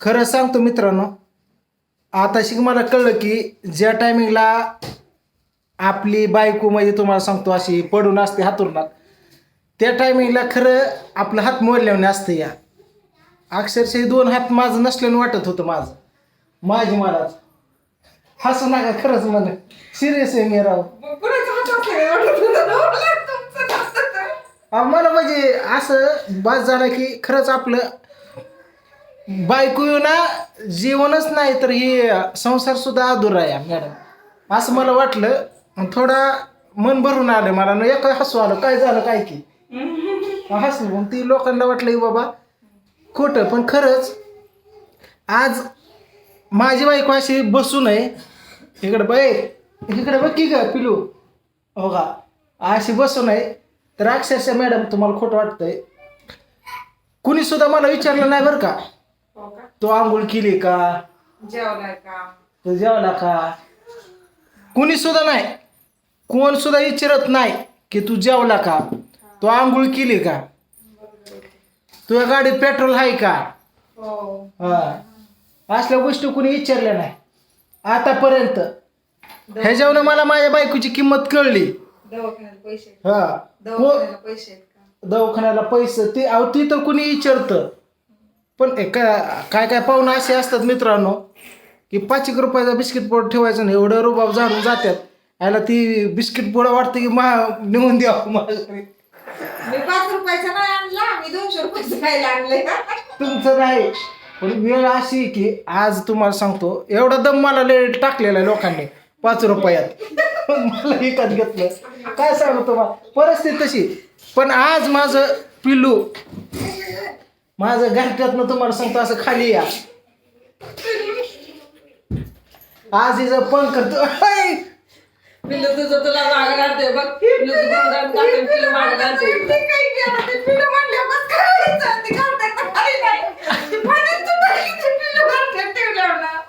खरं सांगतो मित्रांनो आता शिक मला कळलं की ज्या टायमिंगला आपली बायको म्हणजे तुम्हाला सांगतो अशी पडून असते हातुरणात त्या टायमिंगला खरं आपलं हात मोडल्याने असतं या. अक्षरशः दोन हात माझं नसल्यानं वाटत होतं माझं. माझी मलाच हसू नका खरंच मला सिरियस आहे मी राव. मला म्हणजे असं बस झालं की खरंच आपलं बायको ना जीवनच नाही तर हे संसार सुद्धा अधुरा आहे मॅडम. असं मला वाटलं. थोडा मन भरून आलं मला. न एक हसू आलं. काय झालं काय की? हसलं. मग ती लोकांना वाटलं बाबा खोटं. पण खरंच आज माझी बायको अशी बसू नये. इकडं बाई इकडे बघ की ग पिलू. हो का? अशी बसू नये. तर अक्षरशः मॅडम तुम्हाला खोटं वाटतंय. कुणी सुद्धा मला विचारलं नाही बरं का? हो का? तो आंघोळ केली का? जेवलाय का? तो जेवला का? कुणी सुद्धा नाही. कोण सुद्धा विचारत नाही की तू जेवला का? तो आंघोळ केली का? तुझ्या गाडीत पेट्रोल आहे का? हो. हा. असल्या गोष्टी कुणी विचारल्या नाही. आतापर्यंत. ह्याच्यावर मला माझ्या बायकोची किंमत कळली. दवाखान्याला पैसे हा. दवाखान्याला पैसे आहेत का? दवाखान्याला पैसे ते अहो ती तर कुणी विचारतं. पण ए- का- काय काय पाहुणं असे असतात मित्रांनो की पाच एक रुपयाचा बिस्किट पोड ठेवायचं नाही एवढं रुबाब झाडून जातात याला ती बिस्किट पोड वाटतं की मा नेऊन द्यावं माझ्याकडे मी पाच रुपयाचा नाही आणला मी दोनशे रुपयाचं खायला आणलंय. तुमचं नाही. पण वेळ अशी की आज तुम्हाला सांगतो एवढा दम मला लय टाकलेला आहे लोकांनी पाच रुपयात. मला विकत घेतलं. काय सांगू तुम्हाला? परिस्थिती तशी. पण आज माझं पिल्लू माझं घरट्यातनं तुम्हाला सांगतो असं खाली या. आज हिचं पंख हाय! पिल्लू तुझं तुला मागं घालते बघ. तुझं घालते मागं घालते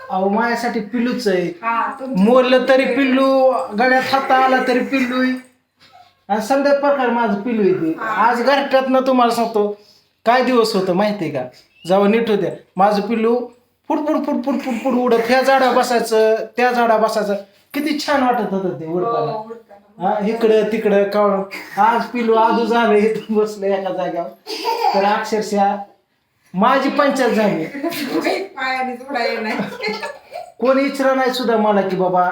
अहो माझ्यासाठी पिल्लूच आहे. हा मोरलं तरी पिल्लू गळ्यात हात आला तरी पिल्लू आहे. आणि समजा प्रकार माझं पिल्लू येते आज घरट्यातनं तुम्हाला सांगतो काय दिवस होतं माहिती आहे का? जेव्हा नीट होते माझं पिल्लू फुडफुड फुडफुड फुडफुड उडत ह्या झाडा बसायचं त्या झाडा बसायचं. किती छान वाटत होतं ते उडताना. हा इकडं तिकडं कळ आज पिल्लू आजू झालं इथं बसलं एका जाग्यावर तर अक्षरशः माझी पंचायत झाली. कोणी विचारलं नाही सुद्धा मला की बाबा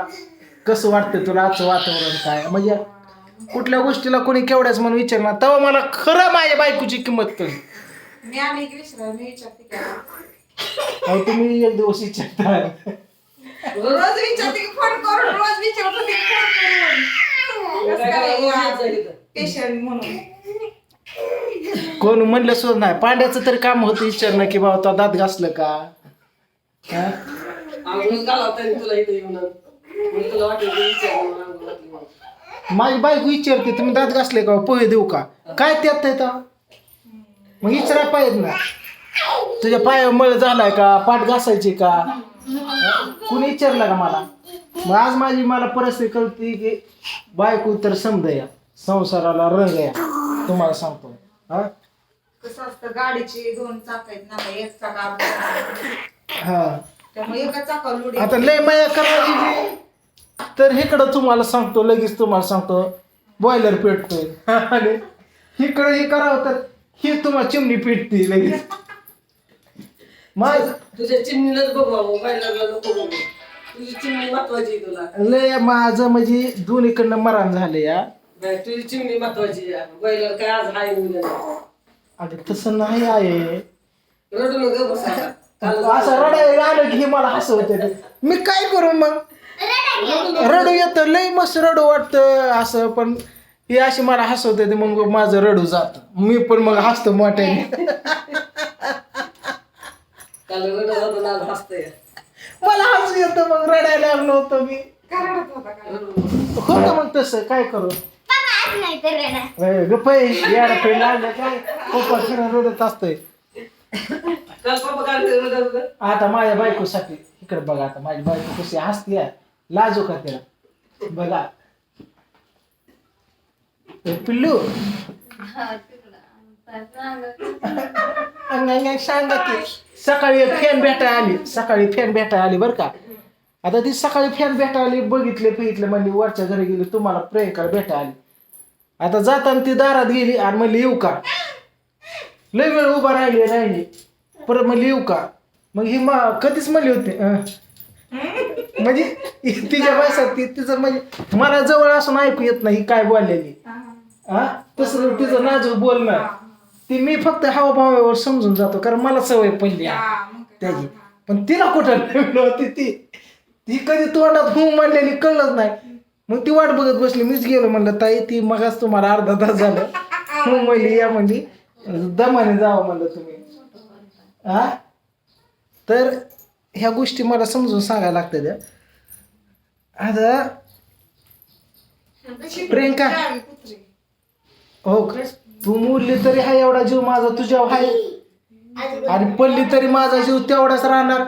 कसं वाटतं तुला आजचं वातावरण काय? म्हणजे कुठल्या गोष्टीला कोणी केवढ्याच म्हणून विचारणार? तेव्हा मला खरं माझ्या बायकोची किंमत कळली. मी आली की विसरा मी विचारते काय अहो तुम्ही एक दिवस विचारता रोज विचारते की फोन करून रोज विचारत होते फोन करून. पेशंट म्हणून. कोण म्हणलं सुद्धा नाही. पांड्याचं तरी काम होतं विचारणं की बाबा तो दात घासलं का? हा? आंघोळ घालावता तुला इथे येऊन मग तुला वाटेल की विचार म्हणून आंघोळ घातली म्हणून. माझी बायको विचारते तुम्ही दात घासले का? पोहे देऊ का? काय त्यात तेव्हा? मग विचारा पाहिजे ना. तुझ्या पायावर मळ झालाय का? पाठ घासायची का? कुणी विचारलं का मला? मग आज माझी मला परिस्थिती कळते की बायको तर समज या संसाराला रंग या तुम्हाला सांगतो. हा? कसं असतं गाडीची दोन चाक आहेत ना एक चाक हा. त्यामुळे एका चाकावर लोडी आता लय माया करायची जी, तर इकडं तुम्हाला सांगतो लगेच तुम्हाला सांगतो. बॉयलर पेटतोय. आणि इकडं हे करावं तर ही तुम्हाला चिमणी पेटते लगेच. माझ तुझ्या चिमणीलाच बघू नको बघू. तुझी चिमणी महत्वाची आहे तुला. लय माझं म्हणजे दोन्हीकडनं मरण झालं या. तुझी चिमणी महत्वाची आहे. बैलाला काय आज हाय उद्या नाही. अगं तसं नाही आहे. रडू नको बसा. काल असं रडायला आलं की हे मला हसवते मी काय करू मग? रडू येतं लय मस्त रडू वाटतं असं पण हे अशी मला हसवते ते मग माझं रडू जात. मी पण मग हसतो मोठ्याने. काल रडत होतो ना आज हसतंय. मला हसू येतं मग रडायला लागलो होतो मी. होता. होतं मग तसं काय करू? गप्पय याडा पे लागलं काय? पप्पा रडत असतंय. काल पप्पा काल ते रडत होतं. आता माझ्या बायकोसाठी इकडे बघा आता माझी बायको कशी हसते आहे. लाजू का तिला बघा. पिल्लू नाही सांगा की सकाळी फॅन भेटायला आली सकाळी फॅन भेटायला आली बरं का? आता ती सकाळी फॅन भेटायला आली बघितले बघितले म्हणली वरच्या घरी गेली तुम्हाला प्रियंका भेटायला. आली आता जाताना ती दारात गेली आणि म्हणली येऊ का? लय वेळ उभा राहिली राहिली. परत म्हणली येऊ का? मग ही मा कधीच म्हणली होती म्हणजे तिच्या भाषात ती तिचं म्हणजे मला जवळ असून ऐकू येत नाही काय बोललेली. हा? तसं तिचं नाजूक बोलणं. ती मी फक्त हावभावावर समजून जातो कारण मला सवय आहे. त्याची. पण तिला कुठं होती ती? ती कधी तोंडात हू म्हणलेली कळलंच नाही. मग ती वाट बघत बसली. मीच गेलो म्हणलं ताई ती मगाच तुम्हाला अर्धा तास झालं. हू म्हणली या म्हणली दमाने जावं म्हणलं तुम्ही. हा? तर ह्या गोष्टी मला समजून सांगायला लागतात. आता प्रियंका हो तू मुरली तरी हा एवढा जीव माझा तुझ्यावर आहे आणि पडली तरी माझा जीव तेवढाच राहणार.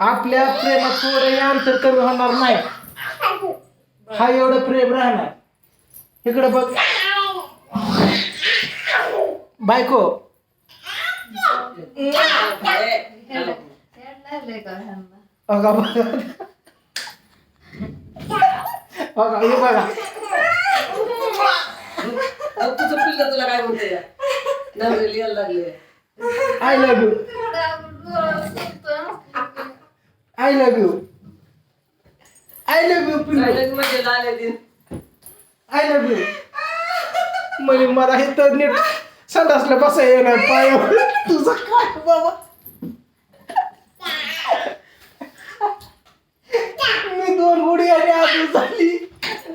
आपल्या प्रेमात थोडंही अंतर कमी होणार नाही. हा एवढं प्रेम राहणार. इकडे बघ. बायको. बघा बघा. बघा हे बघा. अहो, तुझं पिल्लं तुला काय म्हणते नवरे लिहायला लागले. I love you I love you I love you पिल्लू काय म्हणजे आले ते. आय लव्ह यू म्हणजे मला हे तर नीट संडासला बसा येणार पायावर तुझं काय बाबा? मी दोन उडी आणि आजू झाली.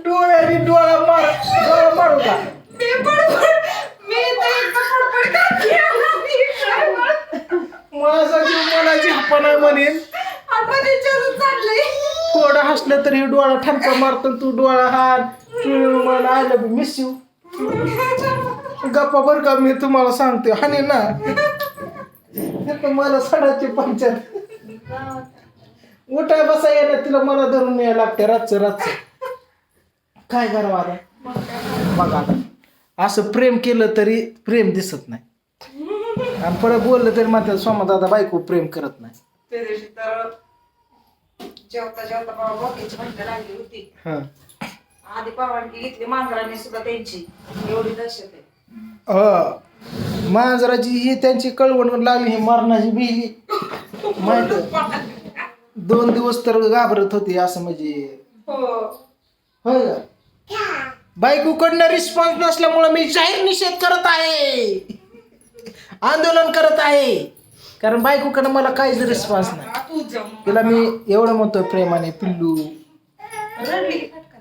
डोळ्याने डोळा मार डोळा मारू का मी बडबड मी एकदा बडबड करते. मी काय बड- माझा जीव मला झापणा म्हणेन. आपण विचारून चाललंय. थोडं हसलं तरी डोळा ठणका मारतो तू डोळा हात तू मला आय लव्ह मिस यू गप्पा बर का मी तुम्हाला सांगते हानी ना. हे तर मला सडाचे पंचर उठाय बसा येणार तिला मला धरून यायला लागते रातचं रातचं. काय करावं आता? बघा आता. असं प्रेम केलं तरी प्रेम दिसत नाही. आणि परत बोललं तरी मात्र सोमा दादा बायको प्रेम करत नाही. त्या दिवशी तर जेवता जेवता बाबा बोक्याची भांडणं लागली होती. हा. आधी परवानगी घेतली मांजराने सुद्धा त्यांची. एवढी दहशत आहे. अ, मांजराची ही त्यांची कळवण लागली ही मरणाची बिली माहीत दोन दिवस तर घाबरत होती असं म्हणजे. हो. होय का? बायकोकडनं रिस्पॉन्स नसल्यामुळं मी जाहीर निषेध करत आहे. आंदोलन करत आहे. कारण बायकोकडनं मला काहीच रिस्पॉन्स नाही. तिला मी एवढं म्हणतो प्रेमाने पिल्लू.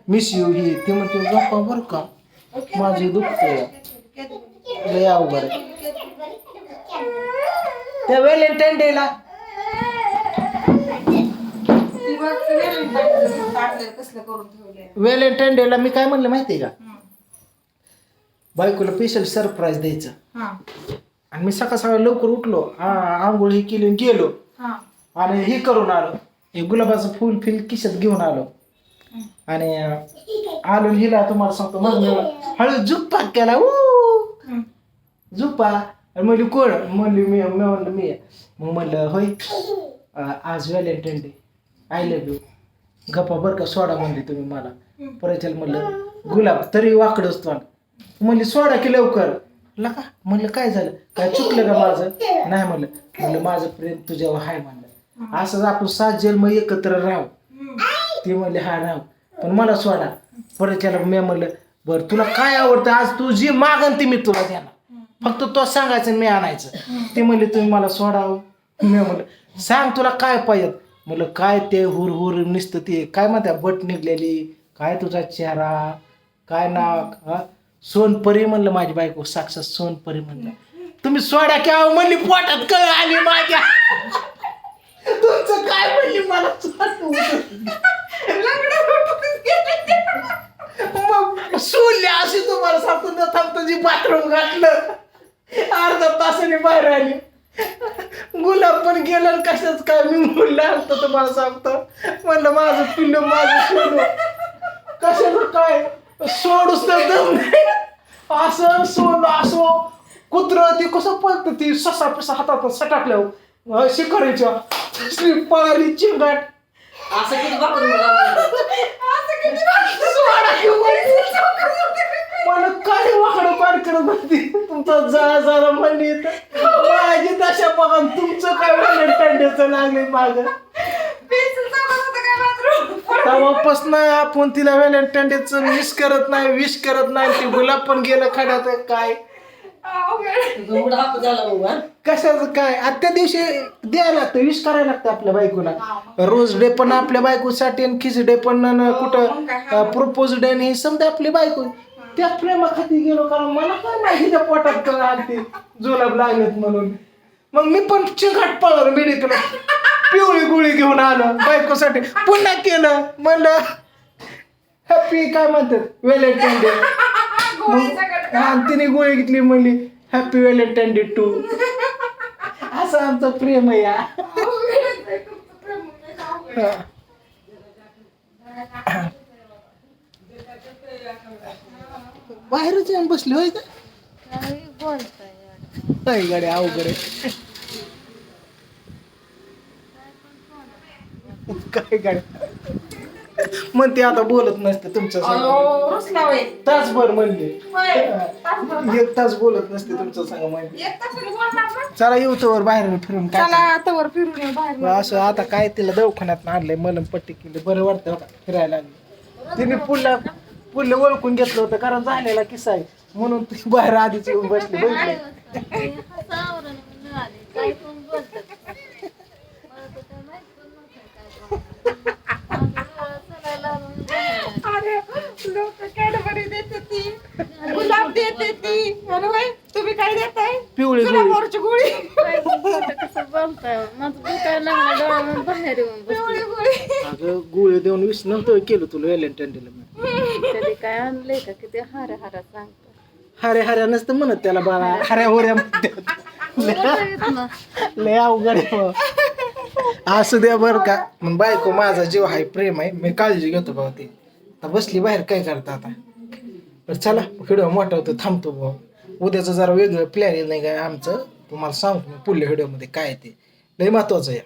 मिस यू ही. ती म्हणते गप्पा बरं का? माझी दुखतंय. लय अवघड आहे. त्या व्हॅलेंटाईन डेला ती बघ कसलं करून ठेवलंय व्हॅलेंटाईन डेला मी काय म्हणलं माहितीये का? बायकोला स्पेशल सरप्राईज द्यायचं. हा. आणि मी सकाळ सकाळ लवकर उठलो आ- आंघोळ ही केली आणि गेलो. हा. आणि हे करून आलो. हे गुलाबाचं फुल फिल किशात घेऊन आलो. आणि अं, आलो आणि हिला तुम्हाला सांगतो मग मी हळू झुप्पा केला ऊ. हम्म. झुप्पा. आणि म्हणली कोण? म्हणली मी मी म्हणलं मी. मग म्हणलं होय. अं, आज Valentine Day. I love you. गप्पा बरं का सोडा म्हणली तुम्ही मला. परत म्हणलं गुलाब तरी वाकडं असतो म्हणली सोडा की लवकर. लका म्हणलं काय झालं? काय चुकलं का माझं? नाही म्हणलं. म्हणलं माझं प्रेम तुझ्यावर आहे म्हणलं. असंच आपण सात जन्म एकत्र राहू. ती म्हणले हा राहू. पण मला सोडा. परत त्याला मी म्हणलं बरं तुला काय आवडतं? आज तू जी मागन ती मी तुला देणार. फक्त तो सांगायचं मी आणायचं. ती म्हणली तुम्ही मला सोडावं. मी म्हणलं सांग तुला काय पाहिजे? म्हणलं काय ते हुरहुर निसतं ते? काय म्हणतात बट निघलेली? काय तुझा चेहरा? काय नाक? हा? सोनपरी म्हणलं माझी बायको साक्षात सोनपरी म्हणलं तुम्ही सोडा की अहो म्हणली पोटात कळ आली माझ्या. तुमचं काय म्हणली मला? मग सोडली अशी तुम्हाला सांगतो न थांबतो जी बाथरूम घातलं अर्धा तासाने बाहेर आली. गुलाब पण गेलं कशाच काय मी म्हणलं आलतो तुम्हाला सांगतो. म्हणलं माझं पिल्लू माझं सोडू कशाचं काय? सोडूच तर दम नाही. असं सोड असो कुत्र ते कसं पळतं ती ससा पिसा हातात सटाकल्यावर. शिकारीच्या पळाली चिंगाट. असं किती बाकरून मला वाटलं? मला काय वाकडं करत होती? तुमचा जा जरा म्हणली माझी दशा बघा तुमचं काय म्हणलं टंड्याचं लागले माग. तेव्हापासून आपण तिला व्हॅलेंटाईनचं विश करत नाही विश करत नाही ते गुलाब पण गेलं खड्यात काय? हा? कशाचं काय? आता त्या दिवशी द्यायला लागतं विश करायला लागतं आपल्या बायकोला. रोज डे पण आपल्या बायकोसाठी आणि किस डे पण आणि कुठं प्रपोज डे आणि हे समजा आपली बायको. त्या प्रेमाखाती गेलो कारण मला काय माहिती त्या पोटात आलती जुलाब लागलेत म्हणून. मग मी पण चिघाट पळालो मेडिकल पिवळी गोळी घेऊन आलो बायकोसाठी पुन्हा केलं म्हणलं हॅपी काय म्हणतात? व्हॅलेंटाईन डे मग तिने गोळी घेतली म्हणली हॅपी व्हॅलेंटाईन डे टू असं आमचं प्रेम आहे या हा. बाहेरच येऊन बसली होय का नाही गाडी अवघड आहे काय गाडी म्हणते आता बोलत नसते तुमच्या संग. अहो, रुसला होय. तासभर म्हणले होय. तासभर. एक तास बोलत नसते तुमच्या संग एक तासाने बोलणार ना? चला येऊ तर बाहेर फिरून काय चला आता फिरून येऊ बाहेर असं आता काय तिला दवाखान्यात आणलंय मलम पट्टी केली बरं वाटतं बघा, फिरायला लागली तिने पुढला पुढलं ओळखून घेतलं होतं कारण झालेला किस्सा आहे. म्हणून ती बाहेर आधीच येऊन बसली बघितलं. अरे लोक कॅडबरी देते ती. गुलाब देते ती. अरे बाई तुम्ही काय देताय? पिवळी गोळी. गुलाबावरची गोळी. कसं बोलताय माझं दुखायला लागलं डोळ्यामध्ये बाहेर येऊन पिवळी बसली गोळी अगं विस नव्हतं केलं तुला व्हॅलेंटाईन डेला मी. कधी काय आणलंय का? किती हारा हारा सांगतो. हरे हऱ्या नसतं म्हणत त्याला बाळा. हऱ्या होऱ्या म्हणतात. लय अवघड आहे बुवा. असू द्या बरं का. मग बायको माझा जीव आहे प्रेम आहे मी काळजी घेतो बाबा ती. आता बसली बाहेर काय करता आता? बरं चला व्हिडिओ मोठा होतो थांबतो भाऊ उद्याचं जरा वेगळं प्लॅन नाही काय आमचं. तुम्हाला सांगतो मी पुढल्या व्हिडिओमध्ये काय आहे ते. लय महत्वाचं आहे.